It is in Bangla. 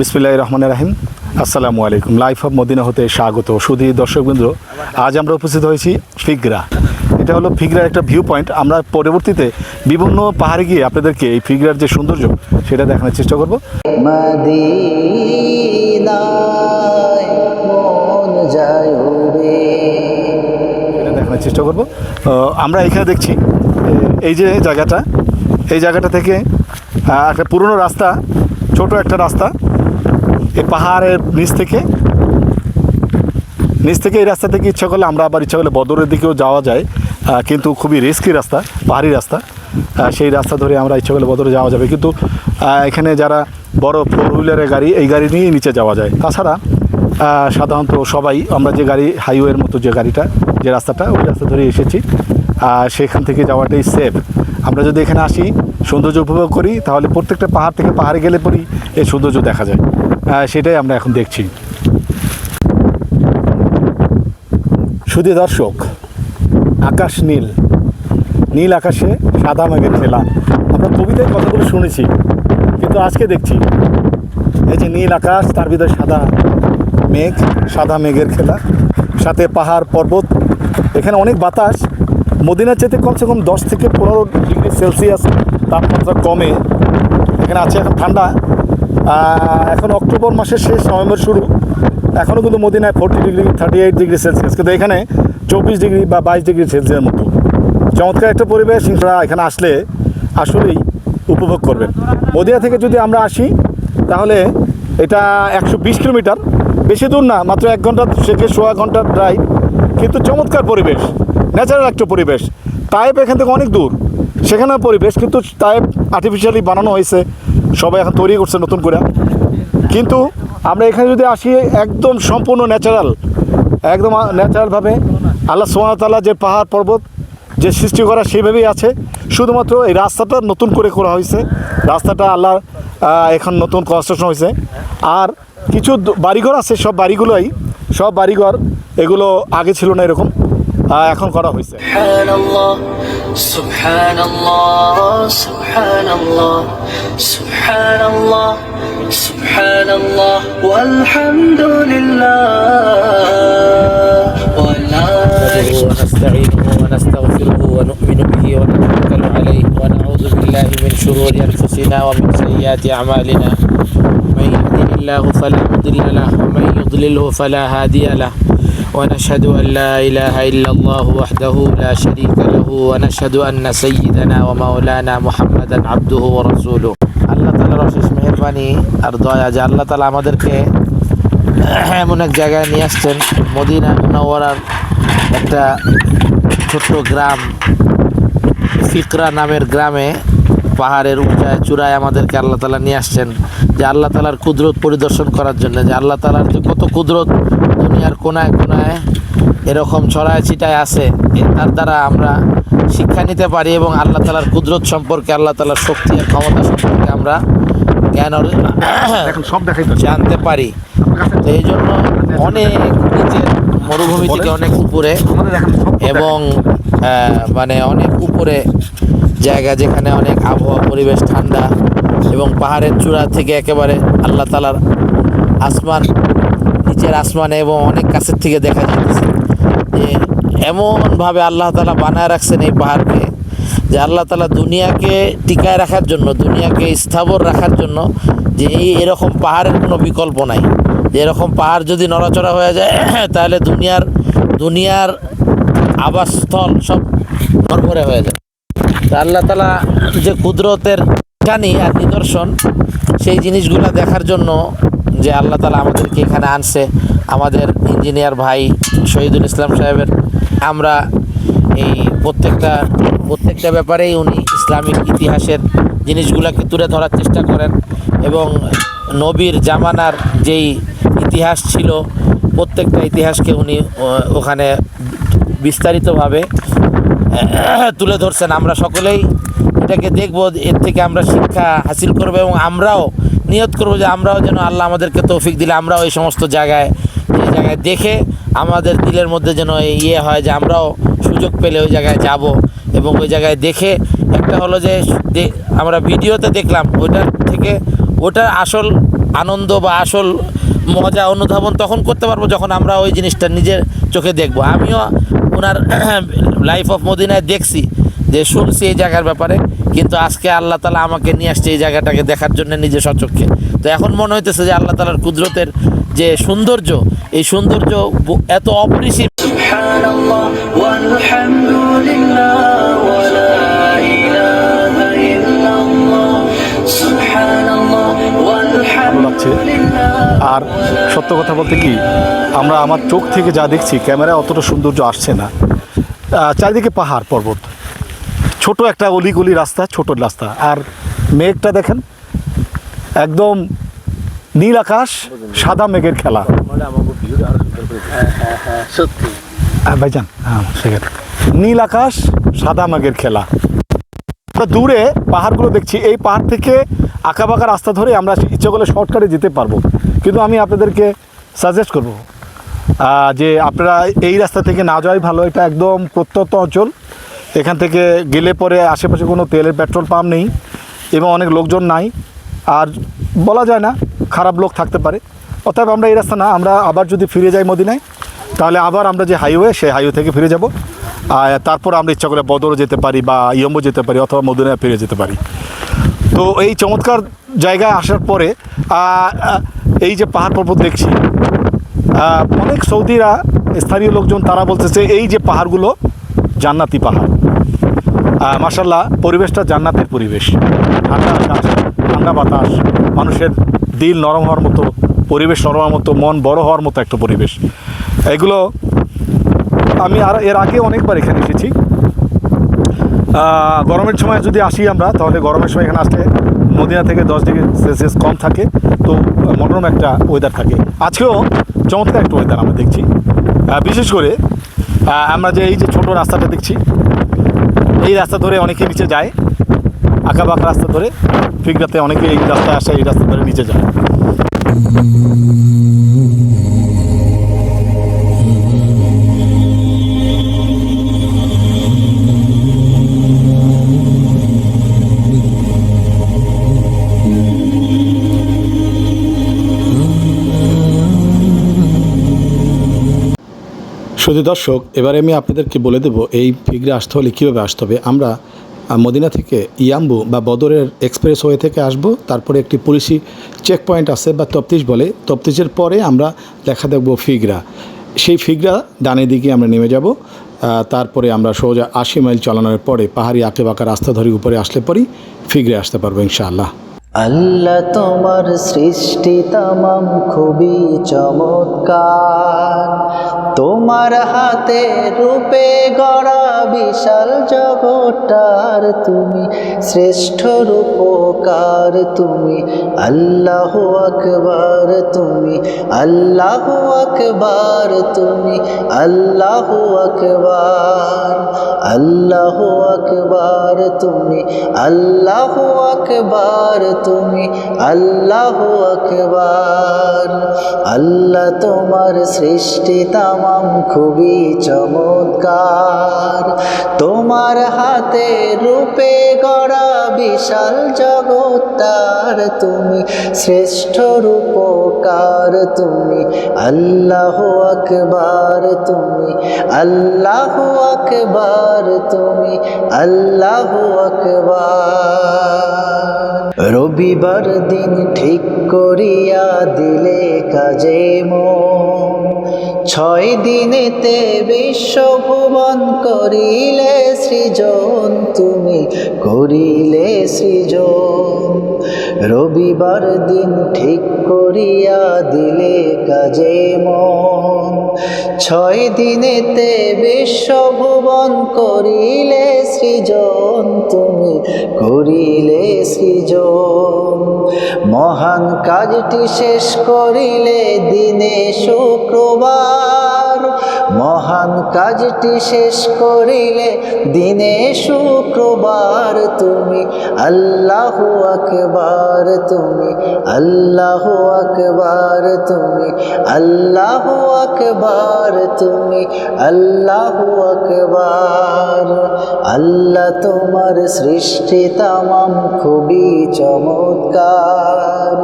বিসমিল্লাহ রহমান রাহিম। আসসালামু আলাইকুম। লাইফ অফ মদিনা হতে স্বাগত। সুধী দর্শকবৃন্দ আজ আমরা উপস্থিত হয়েছি ফিগরা। এটা হলো ফিগরার একটা ভিউ পয়েন্ট আমরা পরবর্তীতে বিভিন্ন পাহাড়ে গিয়ে আপনাদেরকে এই ফিগরার যে সৌন্দর্য সেটা দেখানোর চেষ্টা করব। সেটা দেখানোর চেষ্টা করব। আমরা এখানে দেখছি এই যে জায়গাটা এই জায়গাটা থেকে একটা পুরনো রাস্তা ছোট একটা রাস্তা। পাহাড়ের নিচ থেকে নিচ থেকে এই রাস্তা থেকে ইচ্ছা করলে আমরা আবার ইচ্ছা করলে বদরের দিকেও যাওয়া যায় কিন্তু খুবই রিস্কি রাস্তা, পাহাড়ি রাস্তা সেই রাস্তা ধরে আমরা ইচ্ছা করলে বদরে যাওয়া যাবে। কিন্তু এখানে যারা বড় ফোর হুইলারের গাড়ি, এই গাড়ি নিয়েই নিচে যাওয়া যায়। তাছাড়া সাধারণত সবাই, আমরা যে গাড়ি হাইওয়ের মতো যে গাড়িটা, যে রাস্তাটা, ওই রাস্তা ধরে এসেছি। আর সেখান থেকে যাওয়াটাই সেফ আমরা যদি এখানে আসি, সৌন্দর্য উপভোগ করি, তাহলে প্রত্যেকটা পাহাড় থেকে পাহাড়ে গেলে পরই এই সৌন্দর্য দেখা যায়। সেটাই আমরা এখন দেখছি। শুধু দর্শক, আকাশ নীল। নীল আকাশে সাদা মেঘের খেলা। আমরা কবিতায় কথাগুলো শুনেছি, কিন্তু আজকে দেখছি, এই যে নীল আকাশ, তার ভিতরে সাদা মেঘ, সাদা মেঘের খেলা, সাথে পাহাড়, পর্বত। এখানে অনেক বাতাস। মদিনার চেতে কমসে কম দশ থেকে পনেরো ডিগ্রি সেলসিয়াস তাপমাত্রা কমে। এখানে আছে এখন ঠান্ডা। এখন অক্টোবর মাসের শেষ নভেম্বর শুরু। এখনও কিন্তু মদিনায় forty degree thirty eight degree celsius কিন্তু এখানে চব্বিশ ডিগ্রি বা বাইশ ডিগ্রি সেলসিয়াস মতো। চমৎকার একটা পরিবেশ আপনারা এখানে আসলে আসলেই উপভোগ করবেন। মদিনা থেকে যদি আমরা আসি, তাহলে এটা একশো বিশ কিলোমিটার। বেশি দূর না, মাত্র এক ঘণ্টা থেকে সোয়া ঘণ্টার ড্রাইভ কিন্তু চমৎকার পরিবেশ ন্যাচারাল একটা পরিবেশ। টাইপ এখান থেকে অনেক দূর। সেখানে পরিবেশ, কিন্তু টাইপ আর্টিফিশিয়ালি বানানো হয়েছে। সবাই এখন তৈরি করছে নতুন করে। কিন্তু আমরা এখানে যদি আসি, একদম সম্পূর্ণ ন্যাচারাল একদম ন্যাচারালভাবে আল্লাহ সোহানতাল্লাহ যে পাহাড় পর্বত যে সৃষ্টি করা সেইভাবেই আছে। শুধুমাত্র এই রাস্তাটা নতুন করে করা হয়েছে। রাস্তাটা আল্লাহ এখন নতুন কনস্ট্রাকশন হয়েছে। আর কিছু বাড়িঘর আছে, সব বাড়িগুলোই, সব বাড়িঘর এগুলো আগে ছিল না এরকম। এখন করা হয়েছে سبحان الله سبحان الله سبحان الله سبحان الله سبحان الله والحمد لله ولا نحمده ونستعينه ونستغفره ونؤمن به ونتوكل عليه ونعوذ بالله من شرور انفسنا ومن سيئات اعمالنا من يهده الله فلا مضل له ومن يضلله فلا هادي له ونشهد ان لا اله الا الله وحده لا شريك له ونشهد ان سيدنا ومولانا محمدا عبده ورسوله আল্লাহ তালার অশেষ মেহরবানি আর দয়া যে আল্লাহ তালা আমাদেরকে এমন এক জায়গায় নিয়ে আসছেন মদিনা মুনাওয়ারার একটা ছোট্ট গ্রাম ফিকরা নামের গ্রামে পাহাড়ের উঁচায় চূড়ায় আমাদেরকে আল্লাহ তালা নিয়ে আসছেন যে আল্লাহ তালার কুদরত পরিদর্শন করার জন্য যে আল্লাহ তালার যে কত কুদরত দুনিয়ার কোনায় কোনায় এরকম ছড়ায় ছিটায় আছে। তার দ্বারা আমরা শিক্ষা নিতে পারি এবং আল্লাহ তালার কুদরত সম্পর্কে আল্লাহ তালার শক্তি আর ক্ষমতা সম্পর্কে আমরা জ্ঞান জানতে পারি। তো এই জন্য অনেক নিচের মরুভূমি থেকে অনেক উপরে। এবং মানে অনেক উপরে জায়গা যেখানে অনেক আবহাওয়া পরিবেশ ঠান্ডা এবং পাহাড়ের চূড়া থেকে একেবারে আল্লাহ তালার আসমান নিচের আসমানে এবং অনেক কাছের থেকে দেখা যাচ্ছে যে এমনভাবে আল্লাহ তালা বানায় রাখছেন এই পাহাড়কে, যে আল্লাহ তালা দুনিয়াকে টিকায় রাখার জন্য, দুনিয়াকে স্থাবর রাখার জন্য যে এই এরকম পাহাড়ের কোনো বিকল্প নাই। যে এরকম পাহাড় যদি নড়াচড়া হয়ে যায়, তাহলে দুনিয়ার দুনিয়ার আবাসস্থল সব নরবরে হয়ে যায়। তা আল্লাহ তালা যে কুদরতের জানি আর নিদর্শন, সেই জিনিসগুলো দেখার জন্য যে আল্লাহ তালা আমাদেরকে এখানে আনছে। আমাদের ইঞ্জিনিয়ার ভাই শহীদুল ইসলাম সাহেবের। আমরা এই প্রত্যেকটা প্রত্যেকটা ব্যাপারেই উনি ইসলামিক ইতিহাসের জিনিসগুলোকে তুলে ধরার চেষ্টা করেন এবং নবীর জামানার যেই ইতিহাস ছিল, প্রত্যেকটা ইতিহাসকে উনি ওখানে বিস্তারিতভাবে তুলে ধরছেন। আমরা সকলেই এটাকে দেখব, এর থেকে আমরা শিক্ষা হাসিল করব এবং আমরাও নিয়ত করব যে আমরাও যেন আল্লাহ আমাদেরকে তৌফিক দিলে, আমরাও এই সমস্ত জায়গায় এই জায়গায় দেখে আমাদের দিলের মধ্যে যেন ইয়ে হয় যে আমরাও সুযোগ পেলে ওই জায়গায় যাব এবং ওই জায়গায় দেখে একটা হলো যে আমরা ভিডিওতে দেখলাম ওইটার থেকে ওটার আসল আনন্দ বা আসল মজা, অনুধাবন তখন করতে পারব যখন আমরা ওই জিনিসটা নিজের চোখে দেখব। আমিও ওনার লাইফ অফ মদিনায় দেখছি, যে শুনছি এই জায়গার ব্যাপারে। কিন্তু আজকে আল্লাহ তালা আমাকে নিয়ে আসছে এই জায়গাটাকে দেখার জন্য নিজে সচক্ষে। তো এখন মনে হইতেছে যে আল্লাহ তালার কুদরতের যে সৌন্দর্য এই সৌন্দর্য এত অপরিসীম। আর সত্য কথা বলতে কি আমরা আমার চোখ থেকে যা দেখছি ক্যামেরায় অতটা সৌন্দর্য আসছে না। চারিদিকে পাহাড় পর্বত। ছোট একটা অলিগলি রাস্তা ছোট রাস্তা। আর মেঘটা দেখেন একদম নীল আকাশ সাদা মেঘের খেলা। হ্যাঁ ভাইজান হ্যাঁ নীল আকাশ সাদা মেঘের খেলা। আমরা দূরে পাহাড়গুলো দেখছি এই পাহাড় থেকে আঁকাবাঁকা রাস্তা ধরে আমরা ইচ্ছে করলে শর্টকাটে যেতে পারব। কিন্তু আমি আপনাদেরকে সাজেস্ট করব যে আপনারা এই রাস্তা থেকে না যাওয়াই ভালো এটা একদম প্রত্যন্ত অঞ্চল। এখান থেকে গেলে পরে আশেপাশে কোনো তেলের পেট্রোল পাম্প নেই এবং অনেক লোকজন নাই। আর বলা যায় না, খারাপ লোক থাকতে পারে। অতএব আমরা এই রাস্তা না, আমরা আবার যদি ফিরে যাই মদিনায়, তাহলে আবার আমরা যে হাইওয়ে সেই হাইওয়ে থেকে ফিরে যাব। তারপর আমরা ইচ্ছা করে বদরও যেতে পারি বা ইয়ম্বো যেতে পারি অথবা মদিনায় ফিরে যেতে পারি। তো এই চমৎকার জায়গায় আসার পরে এই যে পাহাড় পর্বত দেখছি অনেক সৌদিরা, স্থানীয় লোকজন তারা বলতেছে, এই যে পাহাড়গুলো জান্নাতি পাহাড়। মাসাল্লাহ পরিবেশটা জান্নাতের পরিবেশ। ঠান্ডা আকাশ, ঠান্ডা বাতাস, মানুষের দিল নরম হওয়ার মতো, পরিবেশ নরম হওয়ার মতো, মন বড় হওয়ার মতো একটা পরিবেশ। এগুলো আমি আর এর আগে অনেকবার এখানে এসেছি। গরমের সময় যদি আসি আমরা, তাহলে গরমের সময় এখানে আসলে মদিনা থেকে দশ ডিগ্রি সেলসিয়াস কম থাকে, তো মনোরম একটা ওয়েদার থাকে। আজকেও চমৎকার একটা ওয়েদার আমরা দেখছি। বিশেষ করে আমরা যে এই যে ছোট রাস্তাটা দেখছি এই রাস্তা ধরে অনেকে নিচে যায় আঁকা বাঁকা রাস্তা ধরে ফিগরাতে অনেকে এই রাস্তায় আসে, এই রাস্তা ধরে নিচে যায়। শুধু দর্শক, এবারে আমি আপনাদেরকে বলে দেবো এই ফিগরে আসতে হলে কীভাবে আসতে হবে। আমরা মদিনা থেকে ইয়াম্বু বা বদরের এক্সপ্রেস ওয়ে থেকে আসব। তারপরে একটি পুলিশি চেক পয়েন্ট আছে বা তপ্তিশ বলে। তপ্তিশের পরে আমরা লেখা দেখব ফিগরা সেই ফিগরা ডানে দিকে আমরা নেমে যাব। তারপরে আমরা সোজা আশি মাইল চালানোর পরে পাহাড়ি আঁকে বাঁকা রাস্তা ধরে উপরে আসলে পরেই ফিগরে আসতে পারব ইনশাআল্লাহ। আল্লাহ তোমার সৃষ্টি তামাম খুবই চমৎকার। তোমার হাতে রূপে গড়া বিশাল জগৎটার তুমি শ্রেষ্ঠ রূপকার তুমি, আল্লাহ আকবার তুমি, আল্লাহ আকবার তুমি, আল্লাহ আকবার আল্লাহ আকবার তুমি, আল্লাহ আকবার তুমি, আল্লাহ আকবার। আল্লাহ তোমার সৃষ্টি তামাম খুবই চমৎকার। তোমার হাতে রূপে গড়া বিশাল জগৎ তার তুমি শ্রেষ্ঠ রূপকার তুমি, আল্লাহ আকবার তুমি, আল্লাহ আকবার তুমি, আল্লাহ আকবার। রবিবার দিন ঠিক করিয়া দিলে কাজে মন। ছয় দিনেতে বিশ্বভুবন করিলে সৃজন, তুমি করিলে সৃজন। রবিবার দিন ঠিক করিয়া দিলে কাজে মন। ছয় দিনেতে বিশ্বভুবন করিলে সৃজন, তুমি করিলে সৃজন। মহান কাজটি শেষ করিলে দিনে শুক্রবার মহান কাজটি শেষ করিলে দিনে শুক্রবার তুমি আল্লাহ আকবার, তুমি আল্লাহ আকবার, তুমি আল্লাহ আকবার, তুমি আল্লাহ আকবার। আল্লাহ তোমার সৃষ্টি তামাম খুবই চমৎকার।